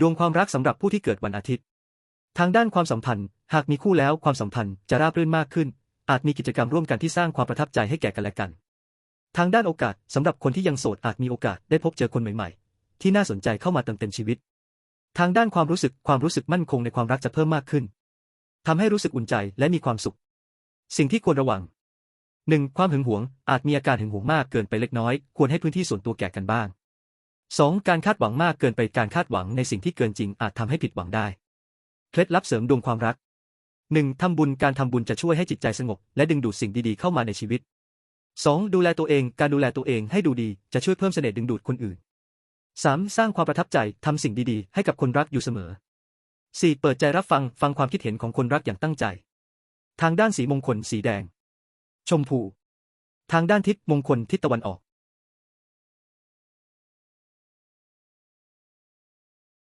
ดวงความรักสำหรับผู้ที่เกิดวันอาทิตย์ ทางด้านความสัมพันธ์ หากมีคู่แล้วความสัมพันธ์จะราบรื่นมากขึ้น อาจมีกิจกรรมร่วมกันที่สร้างความประทับใจให้แก่กันและกัน ทางด้านโอกาสสำหรับคนที่ยังโสดอาจมีโอกาสได้พบเจอคนใหม่ๆ ที่น่าสนใจเข้ามาเติมเต็มชีวิต ทางด้านความรู้สึกความรู้สึกมั่นคงในความรักจะเพิ่มมากขึ้นทำให้รู้สึกอุ่นใจและมีความสุข สิ่งที่ควรระวัง 1. ความหึงหวง อาจมีอาการหึงหวงมากเกินไปเล็กน้อย ควรให้พื้นที่ส่วนตัวแก่กันบ้าง 2. การคาดหวังมากเกินไปการคาดหวังในสิ่งที่เกินจริงอาจทำให้ผิดหวังได้ เคล็ดลับเสริมดวงความรัก 1. ทำบุญการทำบุญจะช่วยให้จิตใจสงบ และดึงดูดสิ่งดีๆเข้ามาในชีวิต 2. ดูแลตัวเองการดูแลตัวเองให้ดูดีจะช่วยเพิ่มเสน่ห์ดึงดูดคนอื่น 3. สร้างความประทับใจทำสิ่งดีๆ ให้กับคนรักอยู่เสมอ 4. เปิดใจรับฟังฟังความคิดเห็นของคนรักอย่างตั้งใจ ทางด้านสีมงคลสีแดง ชมพู ทางด้านทิศมงคลทิศตะวันออก